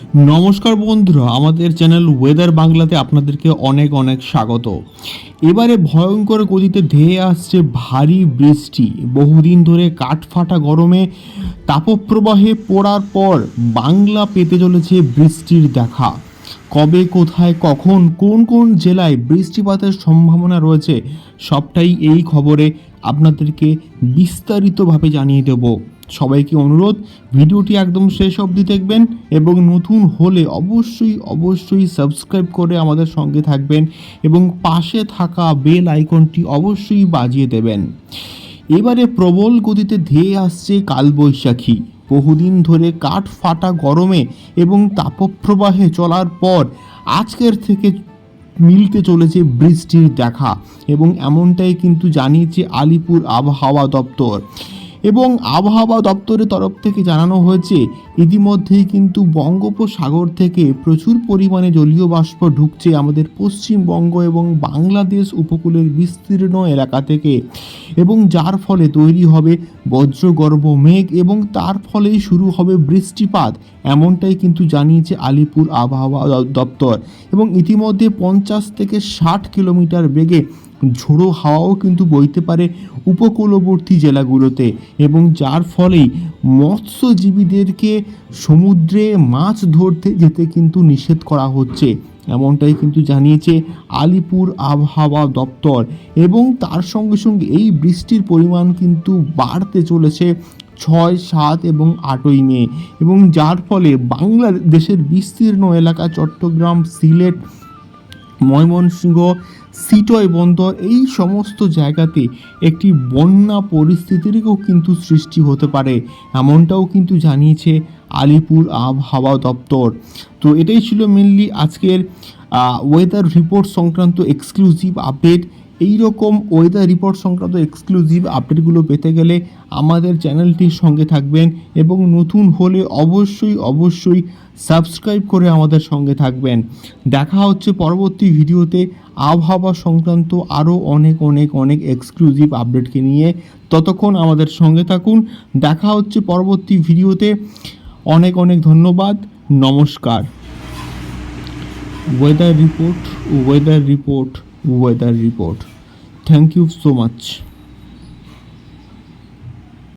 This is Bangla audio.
নমস্কার বন্ধুরা, আমাদের চ্যানেল ওয়েদার বাংলাতে আপনাদেরকে অনেক অনেক স্বাগত। এবারে ভয়ঙ্কর গতিতে ধেয়ে আসছে ভারী বৃষ্টি। বহুদিন ধরে কাঠফাটা গরমে তাপপ্রবাহে পড়ার পর বাংলা পেতে চলেছে বৃষ্টির দেখা। কবে, কোথায়, কখন, কোন কোন জেলায় বৃষ্টিপাতের সম্ভাবনা রয়েছে, সবটাই এই খবরে আপনাদেরকে বিস্তারিতভাবে জানিয়ে দেব। সবাইকে অনুরোধ, ভিডিওটি একদম শেষ অবধি দেখবেন এবং নতুন হলে অবশ্যই অবশ্যই সাবস্ক্রাইব করে আমাদের সঙ্গে থাকবেন এবং পাশে থাকা বেল আইকনটি অবশ্যই বাজিয়ে দেবেন। এবারে প্রবল গতিতে ধেয়ে আসছে কালবৈশাখী। বহুদিন ধরে কাঠ ফাটা গরমে এবং তাপপ্রবাহে চলার পর আজকের থেকে মিলতে চলেছে বৃষ্টির দেখা এবং এমনটাই কিন্তু জানিয়েছে আলিপুর আবহাওয়া দপ্তর। এবং আবহাওয়া দপ্তরের তরফ থেকে জানানো হয়েছে, ইতিমধ্যেই কিন্তু বঙ্গোপসাগর থেকে প্রচুর পরিমাণে জলীয় বাষ্প ঢুকছে আমাদের পশ্চিমবঙ্গ এবং বাংলাদেশ উপকূলের বিস্তীর্ণ এলাকা থেকে। এবং যার ফলে তৈরি হবে বজ্রগর্ভ মেঘ এবং তার ফলেই শুরু হবে বৃষ্টিপাত, এমনটাই কিন্তু জানিয়েছে আলিপুর আবহাওয়া দপ্তর। এবং ইতিমধ্যে পঞ্চাশ থেকে ষাট কিলোমিটার বেগে ঝোড়ো হাওয়াও কিন্তু বইতে পারে উপকূলবর্তী জেলাগুলোতে এবং যার ফলেই মৎস্যজীবীদেরকে সমুদ্রে মাছ ধরতে যেতে কিন্তু নিষেধ করা হচ্ছে। এমনটাই কিন্তু জানিয়েছে আলিপুর আবহাওয়া দপ্তর এবং তার সঙ্গে সঙ্গে এই বৃষ্টির পরিমাণ কিন্তু বাড়তে চলেছে ছয়, সাত এবং আটই মে এবং যার ফলে বাংলাদেশের বিস্তীর্ণ এলাকা চট্টগ্রাম, সিলেট, ময়মনসিংহ সিটয় বন্দর এই সমস্ত জায়গাতে একটি বন্যা পরিস্থিতিরও কিন্তু সৃষ্টি হতে পারে। এমনটাও কিন্তু জানিয়েছে আলিপুর আবহাওয়া দপ্তর। তো এটাই ছিল মেনলি আজকের ওয়েদার রিপোর্ট সংক্রান্ত এক্সক্লুসিভ আপডেট এই রকম ওয়েদার রিপোর্ট সংক্রান্ত এক্সক্লুসিভ আপডেটগুলো পেতে গেলে আমাদের চ্যানেলটির সঙ্গে থাকবেন এবং নতুন হলে অবশ্যই অবশ্যই সাবস্ক্রাইব করে আমাদের সঙ্গে থাকবেন। দেখা হচ্ছে পরবর্তী ভিডিওতে। আবহাওয়া সংক্রান্ত আরও অনেক অনেক অনেক এক্সক্লুসিভ আপডেটকে নিয়ে। ততক্ষণ আমাদের সঙ্গে থাকুন। দেখা হচ্ছে পরবর্তী ভিডিওতে। অনেক অনেক ধন্যবাদ। নমস্কার। Weather report weather report weather report thank you so much